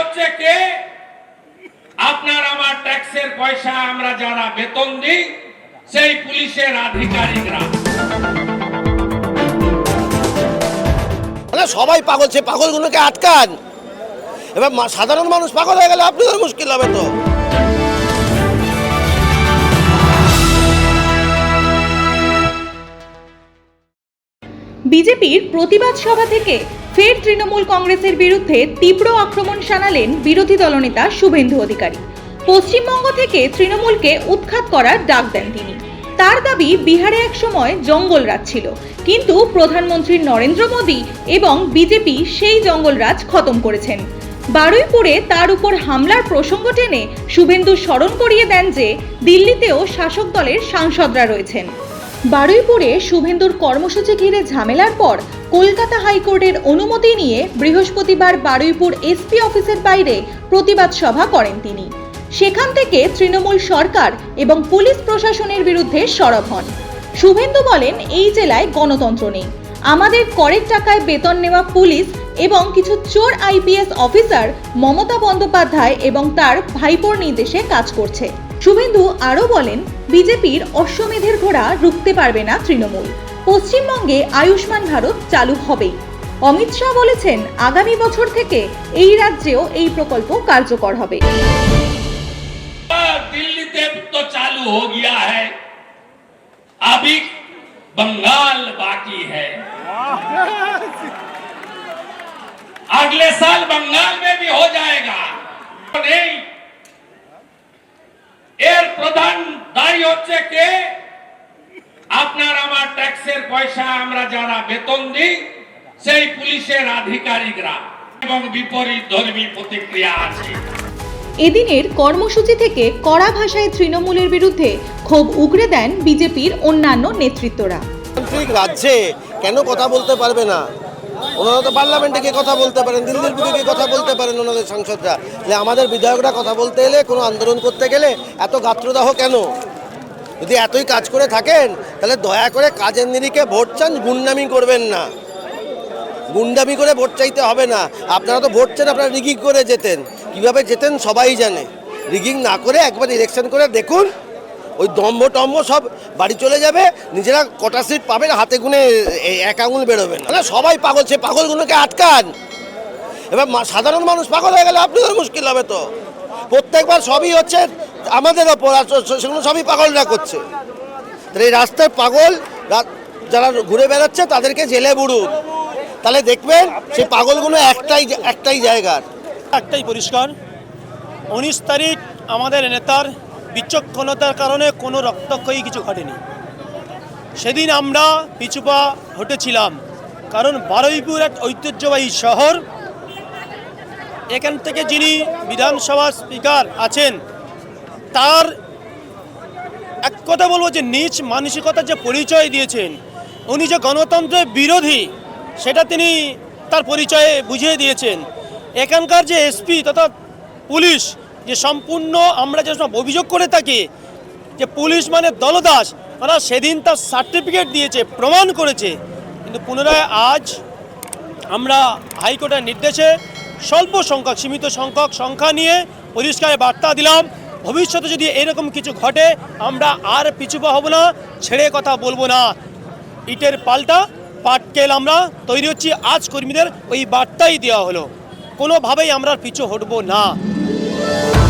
হচ্ছে কে? আপনার আমার ট্যাক্সের পয়সা আমরা যারা বেতন দিই, সেই পুলিশের আধিকারিকরা। সবাই পাগল সে পাগলগুলোকে আটকান। এবার সাধারণ মানুষ পাগল হয়ে গেলে আপনাদের মুশকিল হবে তো। বিজেপির প্রতিবাদ সভা থেকে ফের তৃণমূল কংগ্রেসের বিরুদ্ধে তীব্র আক্রমণ শানালেন বিরোধী দলনেতা শুভেন্দু অধিকারী। পশ্চিমবঙ্গ থেকে তৃণমূলকে উৎখাত করার ডাক দেন তিনি। তার দাবি, বিহারে এক সময় জঙ্গল রাজ ছিল। কিন্তু প্রধানমন্ত্রী নরেন্দ্র মোদী এবং বিজেপি সেই জঙ্গলরাজ খতম করেছেন। বারুইপুরে তার উপর হামলার প্রসঙ্গ টেনে শুভেন্দু স্মরণ করিয়ে দেন যে, দিল্লিতেও শাসক দলের সাংসদরা রয়েছেন। বারুইপুরে শুভেন্দুর কর্মসূচি ঘিরে ঝামেলার পর কলকাতা হাইকোর্টের অনুমতি নিয়ে বৃহস্পতিবার বারুইপুর এসপি অফিসের বাইরে প্রতিবাদ সভা করেন তিনি। সেখান থেকে তৃণমূল সরকার এবং পুলিশ প্রশাসনের বিরুদ্ধে সরব হন। শুভেন্দু বলেন, এই জেলায় গণতন্ত্র নেই। আমাদের করের টাকায় বেতন নেওয়া পুলিশ এবং কিছু চোর আইপিএস অফিসার মমতা বন্দ্যোপাধ্যায় এবং তার ভাইপোর নির্দেশে কাজ করছে। শুভেন্দু আরও বলেন বিজেপির অশ্বমেধের ঘোড়া রুখতে পারবে না তৃণমূল পশ্চিমবঙ্গে আয়ুষ্মান ভারত চালু হবেই অমিত শাহ বলেছেন আগামী বছর থেকে এই রাজ্যেও এই প্রকল্প কার্যকর হবে दिल्ली से तो चालू हो गया है अभी बंगाल बाकी है अगले साल बंगाल में भी हो जाएगा नहीं এর প্রধান দায়ী হচ্ছে কে? আপনার আমার ট্যাক্সের পয়সা আমরা যারা বেতন দিই সেই পুলিশের আধিকারিকরা এবং বিপরীত ধর্মী প্রতিক্রিয়া আছে। এদিনের কর্মসূচি থেকে কড়া ভাষায় তৃণমূলের বিরুদ্ধে ক্ষোভ উগরে দেন বিজেপির অন্যান্য নেতৃত্বরা। রাজ্যে কেন কথা বলতে পারবে না? ওনারা তো পার্লামেন্টে গিয়ে কথা বলতে পারেন, দিল্লির বুকে গিয়ে কথা বলতে পারেন ওনাদের সাংসদরা। যে আমাদের বিধায়করা কথা বলতে এলে, কোনো আন্দোলন করতে গেলে এত গাত্রদাহ কেন? যদি এতই কাজ করে থাকেন, তাহলে দয়া করে কাজের নিরিখে ভোট চান, গুন্ডামি করবেন না। গুন্ডামি করে ভোট চাইতে হবে না। আপনারা তো ভোট চান, আপনারা রিগিং করে যেতেন। কীভাবে যেতেন সবাই জানে। রিগিং না করে একবার ইলেকশন করে দেখুন। ওই দম্ভ টম্ভ সব বাড়ি চলে যাবে, নিজেরা কটা সিট পাবেন হাতে গুনে এক আঙুল বেরোবে না। সবাই পাগল, সে পাগলগুলোকে আটকান। এবার সাধারণ মানুষ পাগল হয়ে গেলে আপনাদের মুশকিল হবে তো। প্রত্যেকবার সবই হচ্ছে আমাদের ওপর সেগুলো সবই পাগলরা করছে। তাহলে এই রাস্তায় পাগল যারা ঘুরে বেড়াচ্ছে, তাদেরকে জেলে বুড়ুন। তাহলে দেখবেন, সেই পাগলগুলো একটাই একটাই জায়গার। একটাই পরিষ্কার, উনিশ তারিখ আমাদের নেতার বিচক্ষণতার কারণে কোনো রক্তক্ষয়ী কিছু ঘটেনি। সেদিন আমরা পিছুপা হটেছিলাম, কারণ বারুইপুর এক ঐতিহ্যবাহী শহর। এখান থেকে যিনি বিধানসভার স্পিকার আছেন, তার এক কথা বলব যে নিজ মানসিকতার যে পরিচয় দিয়েছেন, উনি যে গণতন্ত্রের বিরোধী, সেটা তিনি তার পরিচয়ে বুঝিয়ে দিয়েছেন। এখানকার যে এসপি তথা পুলিশ যে সম্পূর্ণ আমরা যে অভিযোগ করে থাকি যে পুলিশ মানে দলদাস, তারা সেদিন তার সার্টিফিকেট দিয়েছে, প্রমাণ করেছে। কিন্তু পুনরায় আজ আমরা হাইকোর্টের নির্দেশে স্বল্প সংখ্যক, সীমিত সংখ্যক সংখ্যা নিয়ে পরিষ্কার বার্তা দিলাম। ভবিষ্যতে যদি এরকম কিছু ঘটে, আমরা আর পিছুপা হব না, ছেড়ে কথা বলব না। ইটের পাল্টা, পাটকেল আমরা তৈরি হচ্ছি। আজ কর্মীদের ওই বার্তাই দেওয়া হলো। কোনোভাবেই আমরা পিছু হটবো না। Bye.